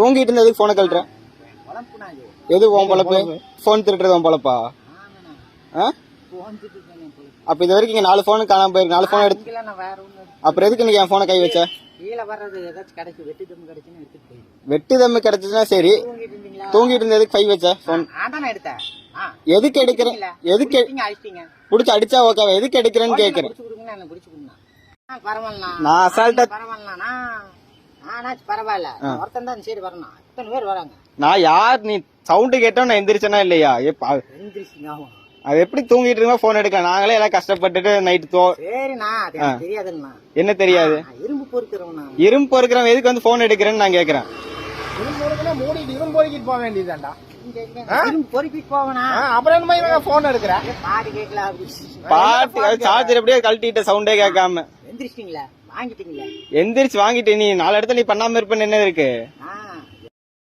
தூங்கிட்டு இருந்ததுக்கு போனை கழட்டுறேன் எது உன் பொழப்பு? போன் திருட்டுறது உன் பொழப்பா? அப்ப இது வரைக்கும் இங்க நாலு போன் காணாம போயிருக்கு. நாலு போன் எடுத்து அப்புறம் எதுக்கு நீ என் போனை கை வச்ச? வெட்டி தம்மு கிடைச்சதுன்னா சரி. தூங்கிட்டு இருந்ததுக்கு கை வச்ச போன் எதுக்கு எடுக்கிறேன்? எதுக்கு நீங்க புடிச்சு அடிச்சா ஓகேவா எதுக்கு எடுக்கிறேன்னு கேக்குறேன். நான் அசால்ட்டா பரவாயில்ல. ஒருத்தன் தான் இந்த சைடு வரணும். இத்தனை பேர் வராங்க. நான் யார்? நீ சவுண்டு கேட்டோம் நான் எந்திரிச்சனா இல்லையா? எந்திரிச்சிங்க அது எப்படி தூங்கிட்டு இருந்தா போன் எடுக்கலாம். நாங்களே எல்லாம் கஷ்டப்பட்டுட்டு நைட்டு தோ சரிண்ணா அது எனக்கு தெரியாதுங்கண்ணா. என்ன தெரியாது? நான் இரும்பு பொறுக்கிறவண்ணா இரும்பு பொறுக்கிறவன் எதுக்கு வந்து போன் எடுக்கிறேன்னு நான் கேக்குறேன். இரும்பு மூடிட்டு இரும்பு பொறுக்கிட்டு போக வேண்டியதுதான்டா. இங்க இங்க இரும்பு பாட்டு சார்ஜர் எப்படியே கழட்டிட்ட சவுண்டே கேட்காம. எந்திரிச்சிட்டீங்களா? வாங்கிட்டீங்களா? எந்திரிச்சு வாங்கிட்டு நீ. நாலு இடத்துல நீ பண்ணாம இருப்பேன்னு என்ன இருக்கு?